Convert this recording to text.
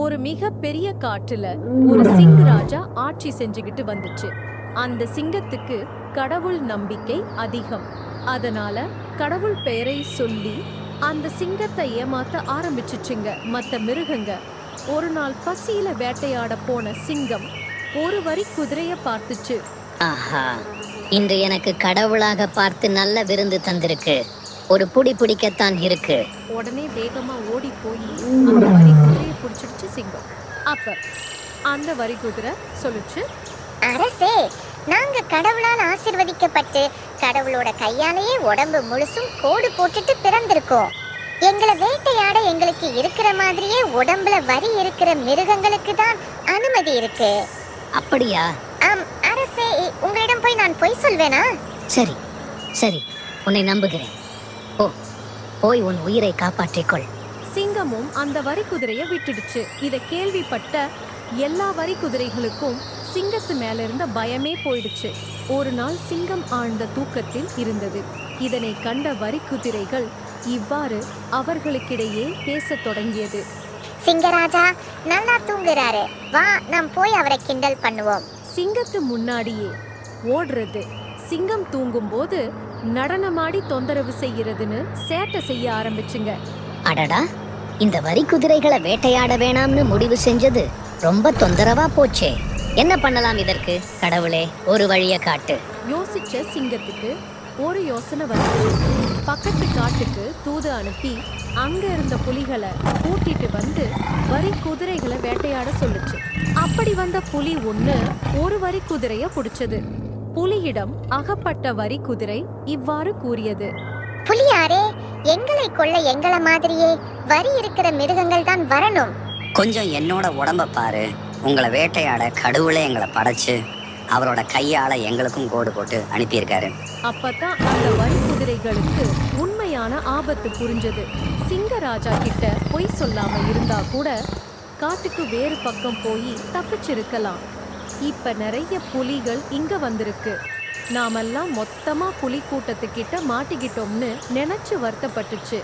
ஒரு மிக பெரிய காட்டுல ஒரு சிங்க ராஜா ஆட்சி செஞ்சுகிட்டு வந்துச்சு. அந்த சிங்கத்துக்கு கடவுள் நம்பிக்கை அதிகம். அதனால கடவுள் பெயரை சொல்லி அந்த சிங்கத்தை ஏமாத்த ஆரம்பிச்சுச்சுங்க மத்த மிருகங்க. ஒரு நாள் பசியில வேட்டையாட போன சிங்கம் ஒரு வரி குதிரைய பார்த்துச்சு. ஆஹா இன்று எனக்கு கடவுளாக பார்த்து நல்ல விருந்து தந்திருக்கு. ஒரு புடி பிடிக்கத்தான் இருக்கு. உடனே வேகமா ஓடி போய் அந்த சிங்கம். அப்ப அந்த வரி குதிரை சொல்லுச்சு. அரசே நாங்க கடவுளால் ஆசிர்வதிக்கப்பட்டு கடவுளோட கையாலேயே உடம்பு முழுசும் கோடு போட்டுட்டு பிறந்திருக்கோம். எங்களை வேட்டையாட எங்களுக்கு இருக்கிற மாதிரியே உடம்புல வரி இருக்கிற மிருகங்களுக்கு தான் அனுமதி இருக்கு. அப்படியா? ஆம் அரசே இ- உங்களிடம் போய் நான் பொய் சொல்வேனா? சரி சரி உன்னை நம்புகிறேன். ஓ போய் உன் உயிரை காப்பாற்றிக்கொள். சிங்கமும் அந்த வரி குதிரையை விட்டுடுச்சு. இத கேள்விப்பட்ட எல்லா வரி குதிரைகளுக்கும் சிங்கத்து மேல இருந்த பயமே போயிடுச்சு. ஒரு நாள் சிங்கம் ஆழ்ந்த தூக்கத்தில் இருந்தது. இதனை கண்ட வரி குதிரைகள் இவ்வாறு அவர்களுக்கிடையே பேசத் தொடங்கியது. சிங்கராஜா நல்லா தூங்குறாரு. வா நாம் போய் அவரை கிண்டல் பண்ணுவோம். சிங்கத்து முன்னாடியே ஓடுறது. சிங்கம் தூங்கும்போது நடனமாடி தொந்தரவு செய்யறதுன்னு சேட்டை செய்ய ஆரம்பிச்சுங்க. அடடா! இந்த வரி குதிரைகளை வேட்டையாட வேணாம்னு முடிவு செஞ்சது ரொம்ப தொந்தரவா போச்சே. என்ன பண்ணலாம் இதற்கு? கடவுளே ஒரு வழிய காட்டு. யோசிச்ச சிங்கத்துக்கு ஒரு யோசனை வந்து பக்கத்து காட்டுக்கு தூது அனுப்பி அங்க இருந்த புலிகளை கூட்டிட்டு வந்து வரி குதிரைகளை வேட்டையாட சொல்லுச்சு. அப்படி வந்த புலி ஒண்ணு ஒரு வரி குதிரைய புடிச்சது. புலியிடம் அகப்பட்ட வரி குதிரை இவ்வாறு கூறியது. புலியாரே எங்களை கொல்ல எங்கள மாதிரியே வரி இருக்கிற மிருகங்கள் தான் வரணும். கொஞ்சம் என்னோட உடம்ப பாரு. உங்களை வேட்டையாட கடவுளே எங்களை படைச்சு அவரோட கையால எங்களுக்கும் கோடு போட்டு அனுப்பியிருக்காரு. அப்பதான் அந்த வரி குதிரைகளுக்கு உண்மையான ஆபத்து புரிஞ்சது. சிங்கராஜா கிட்ட பொய் சொல்லாம இருந்தா கூட காட்டுக்கு வேறு பக்கம் போய் தப்பிச்சிருக்கலாம். இப்ப நிறைய புலிகள் இங்க வந்திருக்கு. நாமெல்லாம் மொத்தமா புலிக்கூட்டத்துக்கிட்ட மாட்டிக்கிட்டோம்னு நினைச்சு வருத்தப்பட்டுச்சு.